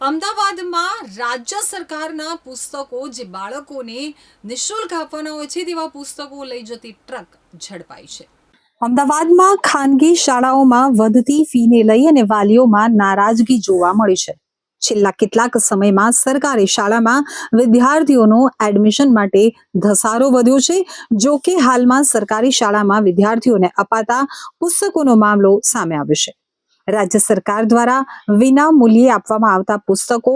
અમદાવાદમાં રાજ્ય સરકારના પુસ્તકો જે બાળકોને નિઃશુલ્ક આપવાના હોય છે તેવા પુસ્તકો લઈ જતી ટ્રક ઝડપાઈ છે. અમદાવાદમાં ખાનગી શાળાઓમાં વધતી ફીને લઈ અને વાલીઓમાં નારાજગી જોવા મળી છે. છેલ્લા કેટલાક સમયમાં સરકારી શાળામાં વિદ્યાર્થીઓનો એડમિશન માટે ધસારો વધ્યો છે જો કે હાલમાં સરકારી શાળામાં વિદ્યાર્થીઓને અપાતા પુસ્તકોનો મામલો સામે આવ્યો છે. રાજ્ય સરકાર દ્વારા વિના મૂલ્યે આપવામાં આવતા પુસ્તકો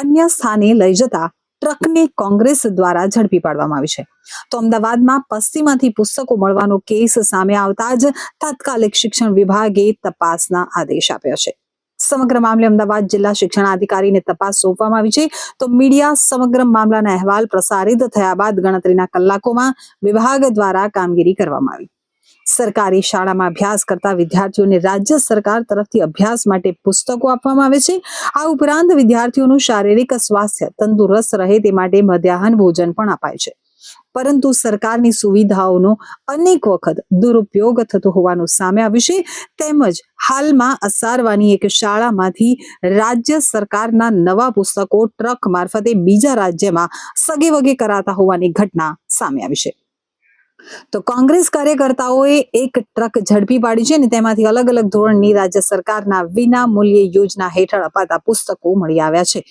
અન્ય સ્થાને લઈ જતા ટ્રકને કોંગ્રેસ દ્વારા ઝડપી પાડવામાં આવી છે. તો અમદાવાદમાં પશ્ચિમાથી પુસ્તકો મળવાનો કેસ સામે આવતા જ તાત્કાલિક શિક્ષણ વિભાગે તપાસના આદેશ આપ્યા છે. સમગ્ર મામલે અમદાવાદ જિલ્લા શિક્ષણાધિકારીને તપાસ સોંપવામાં આવી છે. તો મીડિયા સમગ્ર મામલાના અહેવાલ પ્રસારિત થયા બાદ ગણતરીના કલાકોમાં વિભાગ દ્વારા કામગીરી કરવામાં આવી. સરકારી શાળામાં અભ્યાસ કરતા વિદ્યાર્થીઓને રાજ્ય સરકાર તરફથી અભ્યાસ માટે પુસ્તકો આપવામાં આવે છે. આ ઉપરાંત વિદ્યાર્થીઓનું શારીરિક સ્વાસ્થ્ય તંદુરસ્ત રહે તે માટે મધ્યાહન ભોજન પણ અપાય છે. પરંતુ સરકારની સુવિધાઓનો અનેક વખત દુરુપયોગ થતો હોવાનું સામે આવ્યું છે. તેમજ હાલમાં અસારવાની એક શાળામાંથી રાજ્ય સરકારના નવા પુસ્તકો ટ્રક મારફતે બીજા રાજ્યમાં સગે વગે કરાતા હોવાની ઘટના સામે આવી છે. તો કોંગ્રેસ કાર્યકર્તાઓએ એક ટ્રક ઝડપી પાડી છે અને તેમાંથી અલગ અલગ ધોરણની રાજ્ય સરકારના વિના મૂલ્ય યોજના હેઠળ અપાતા પુસ્તકો મળી આવ્યા છે.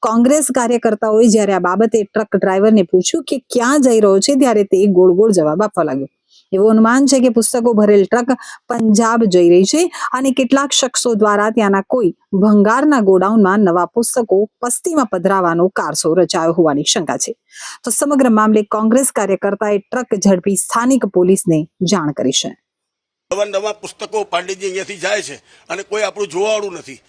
કોંગ્રેસ કાર્યકર્તાઓએ જ્યારે આ બાબતે ટ્રક ડ્રાઈવરને પૂછ્યું કે ક્યાં જઈ રહ્યો છે, ત્યારે તે ગોળ ગોળ જવાબ આપવા લાગ્યો. એવું અનુમાન છે કે પુસ્તકો ભરેલ ટ્રક પંજાબ જઈ રહી છે અને કેટલાક શખ્સો દ્વારા ત્યાંના કોઈ ભંગારના ગોડાઉનમાં નવા પુસ્તકો પસ્તીમાં પધરાવાનો કારસો રચાયો હોવાની શંકા છે. તો સમગ્ર મામલે કોંગ્રેસ કાર્યકર્તાએ ટ્રક ઝડપી સ્થાનિક પોલીસને જાણ કરી છે. નવા નવા પુસ્તકો પાંડેજી અહીંયાથી જાય છે અને કોઈ આપણું જોવાવાળું નથી.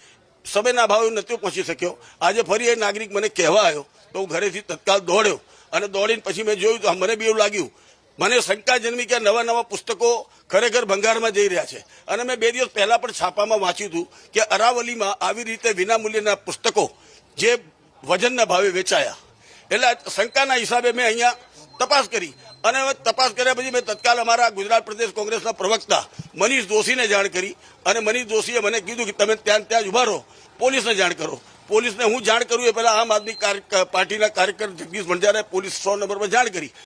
સમયના ભાવે નથી પહોંચી શક્યો. આજે ફરી એ નાગરિક મને કહેવા આવ્યો તો હું ઘરેથી તત્કાલ દોડ્યો અને દોડીને પછી મેં જોયું તો મને બી એવું લાગ્યું મને શંકા જન્મી કે નવા નવા પુસ્તકો ખરેખર ભંગારમાં જઈ રહ્યા છે. અને મેં બે દિવસ પહેલા પણ છાપામાં વાંચ્યું હતું કે અરાવલીમાં આવી રીતે વિનામૂલ્યના પુસ્તકો જે વજનના ભાવે વેચાયા. એટલે શંકાના હિસાબે મેં અહીંયા તપાસ કરી. અને તપાસ કર્યા પછી મેં તત્કાલ અમારા ગુજરાત પ્રદેશ કોંગ્રેસના પ્રવક્તા મનીષ જોશીને જાણ કરી. અને મનીષ જોશીએ મને કીધું કે તમે ત્યાં ત્યાં જ ઊભા રહો. પોલીસને જાણ કરો. પોલીસને હું જાણ કરું એ પહેલા આમ આદમી પાર્ટીના કાર્યકર જગદીશ ભંડારાએ પોલીસ સો નંબર પર જાણ કરી.